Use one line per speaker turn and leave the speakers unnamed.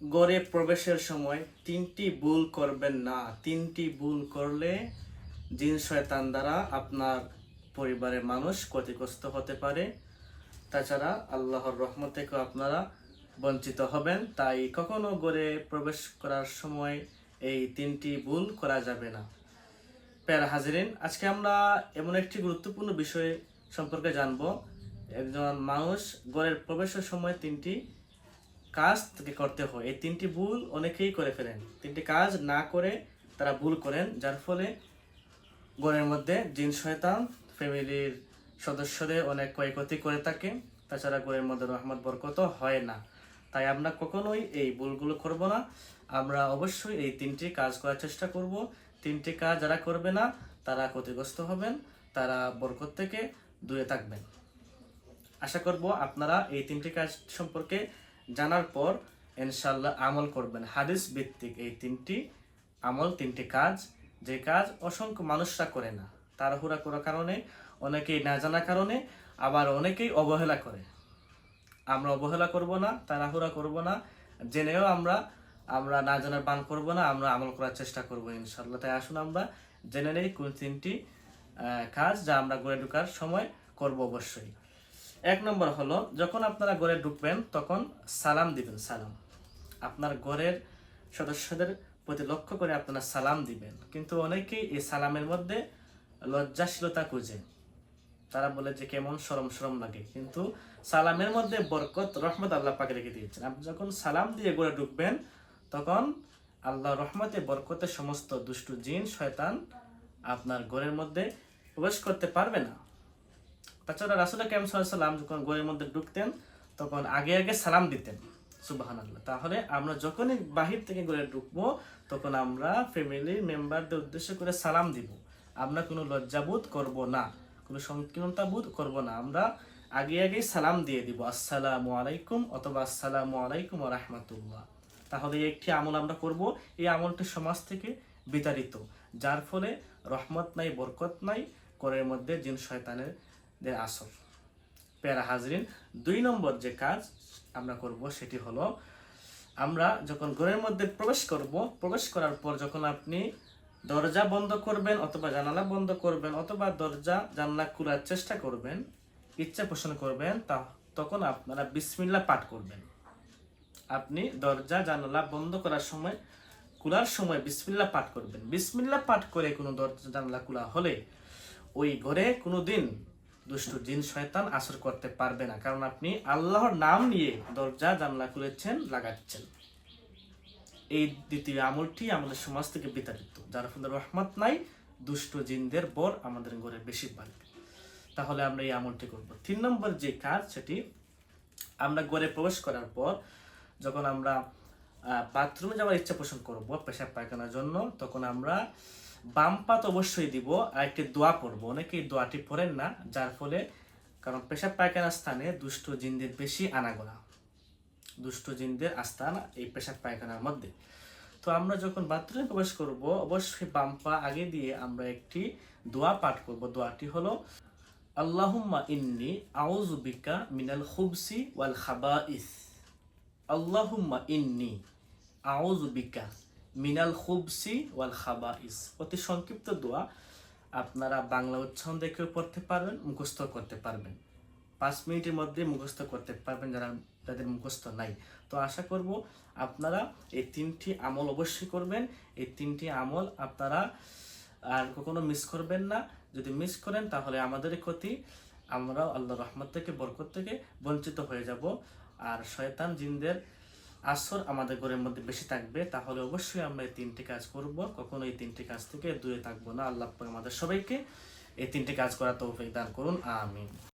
গড়ে প্রবেশের সময় তিনটি ভুল করবেন না। তিনটি ভুল করলে জিন শয়তান দ্বারা আপনার পরিবারের মানুষ ক্ষতিগ্রস্ত হতে পারে। তাছাড়া আল্লাহর রহমত থেকেও আপনারা বঞ্চিত হবেন। তাই কখনো গড়ে প্রবেশ করার সময় এই তিনটি ভুল করা যাবে না। প্যারা হাজিরিন, আজকে আমরা এমন একটি গুরুত্বপূর্ণ বিষয় সম্পর্কে জানব। একজন মানুষ গড়ের প্রবেশের সময় তিনটি কাজ তাকে করতে হয়। এই তিনটি ভুল অনেকেই করে ফেলেন। তিনটি কাজ না করে তারা ভুল করেন, যার ফলে গড়ের মধ্যে জিন শয়তান, ফ্যামিলির সদস্যদের অনেক ক্ষয়ক্ষতি করে থাকে। তাছাড়া গড়ের মধ্যে রহমত, বরকত হয় না। তাই আমরা কখনোই এই ভুলগুলো করব না। আমরা অবশ্যই এই তিনটি কাজ করার চেষ্টা করব। তিনটি কাজ যারা করবে না, তারা ক্ষতিগ্রস্ত হবেন, তারা বরকত থেকে দূরে থাকবেন। আশা করব আপনারা এই তিনটি কাজ সম্পর্কে জানার পর ইনশাল্লাহ আমল করবেন। হাদিস ভিত্তিক এই তিনটি আমল, তিনটি কাজ। যে কাজ অসংখ্য মানুষরা করে না, তাড়াহুড়া করার কারণে, অনেকেই না জানার কারণে, আবার অনেকেই অবহেলা করে। আমরা অবহেলা করব না, তাড়াহুড়া করব না, জেনেও আমরা আমরা না জানার বান করব না, আমরা আমল করার চেষ্টা করব ইনশাল্লাহ তাই আসুন আমরা জেনে নেই কোন তিনটি কাজ যা আমরা গড়ে ঢোকার সময় করব অবশ্যই। এক নম্বর হলো, যখন আপনারা ঘরে ঢুকবেন, তখন সালাম দিবেন, সালাম। আপনার ঘরের সদস্যদের প্রতি লক্ষ্য করে আপনারা সালাম দিবেন। কিন্তু অনেকেই এই সালামের মধ্যে লজ্জাশীলতা খুঁজে। তারা বলে যে, কেমন সরম সরম লাগে। কিন্তু সালামের মধ্যে বরকত, রহমত আল্লাহ পাকে রেখে দিয়েছেন। আপনি যখন সালাম দিয়ে ঘরে ঢুকবেন, তখন আল্লাহ রহমতে, বরকতে সমস্ত দুষ্টু জিন, শয়তান আপনার ঘরের মধ্যে প্রবেশ করতে পারবে না। তাছাড়া রাসুল কেম সাল্লাম যখন ঘরের মধ্যে ঢুকতেন, তখন আগে আগে সালাম দিতেন। সুবাহান আল্লাহ তাহলে আমরা যখনই বাহির থেকে ঘরে ঢুকবো, তখন আমরা ফ্যামিলি মেম্বারদের উদ্দেশ্য করে সালাম দিব। আমরা কোনো লজ্জাবোধ করব না, কোনো সংকীর্ণতা বোধ করব না। আমরা আগে আগেই সালাম দিয়ে দিব, আসসালামু আলাইকুম অথবা আসসালামু আলাইকুম রহমতুল্লাহ তাহলে একটি আমল আমরা করব। এই আমলটি সমাজ থেকে বিতাড়িত, যার ফলে রহমত নাই, বরকত নাই করের মধ্যে জিন শয়তানের দের আসর। প্যারা হাজরিন, দুই নম্বর যে কাজ আমরা করব সেটি হলো, আমরা যখন ঘরের মধ্যে প্রবেশ করব, প্রবেশ করার পর যখন আপনি দরজা বন্ধ করবেন অথবা জানালা বন্ধ করবেন অথবা দরজা, জানলা খোলার চেষ্টা করবেন, ইচ্ছা পোষণ করবেন, তা তখন আপনারা বিসমিল্লা পাঠ করবেন। আপনি দরজা, জানালা বন্ধ করার সময়, খোলার সময় বিসমিল্লা পাঠ করবেন। বিসমিল্লা পাঠ করে কোনো দরজা, জানলা খোলা হলে ওই ঘরে কোনো দিন দুষ্ট জিন শয়তান আসর করতে পারবে না, কারণ আপনি আল্লাহর নাম নিয়ে দরজা জানলা খুলেছেন, লাগাচ্ছেন। এই দ্বিতীয় আমলটি আমাদের সমাজ থেকে বিতাড়িত, যার ফলে রহমত নাই, দুষ্ট জিনদের বর আমাদের ঘরে বেশি বাড়বে। তাহলে আমরা এই আমলটি করব। তিন নম্বর যে কাজ, সেটি আমরা ঘরে প্রবেশ করার পর যখন আমরা বাথরুমে যাওয়ার ইচ্ছা পোষণ করব পেশাব পায়খানার জন্য, তখন আমরা বাম পাত অবশ্যই দিব, আর একটি দোয়া পড়ব। অনেকে এই দোয়াটি পড়েন না, যার ফলে কারণ পেশাব পায়খানার স্থানে দুষ্ট জিনদের বেশি আনাগোনা। দুষ্ট জিনদের আস্থান এই পেশাব পায়খানার মধ্যে। তো আমরা যখন বাথরুমে প্রবেশ করব, অবশ্যই বাম পা আগে দিয়ে আমরা একটি দোয়া পাঠ করব। দোয়াটি হলো, আল্লাহুম্মা ইন্নি আউযু বিকা মিনাল খুবসি ওয়াল খাবাইস। আল্লাহুম্মা ইন্নি আউযু বিকা। মিনাল খুবসি ওয়াল খাবাইস। অতি সংক্ষিপ্ত দোয়া আপনারা বাংলা উচ্চারণ দেখেও পড়তে পারবেন মুখস্থ করতে পারবেন। পাঁচ মিনিটের মধ্যে মুখস্থ করতে পারবেন যারা, যাদের মুখস্থ নাই। তো আশা করব আপনারা এই তিনটি আমল অবশ্যই করবেন। এই তিনটি আমল আপনারা আর কখনো মিস করবেন না। যদি মিস করেন তাহলে আমাদের ক্ষতি। আমরাও আল্লাহ রহমত থেকে, বরকত থেকে বঞ্চিত হয়ে যাব। আর শয়তান জিনদের আসর আমাদের ঘরের মধ্যে বেশি থাকবে, তাহলে অবশ্যই আমরা এই তিনটি কাজ করব। কখনো এই তিনটি কাজ থেকে দূরে থাকব না। আল্লাহ আমাদের সবাইকে এই তিনটি কাজ করার তৌফিক দান করুন। আমিন।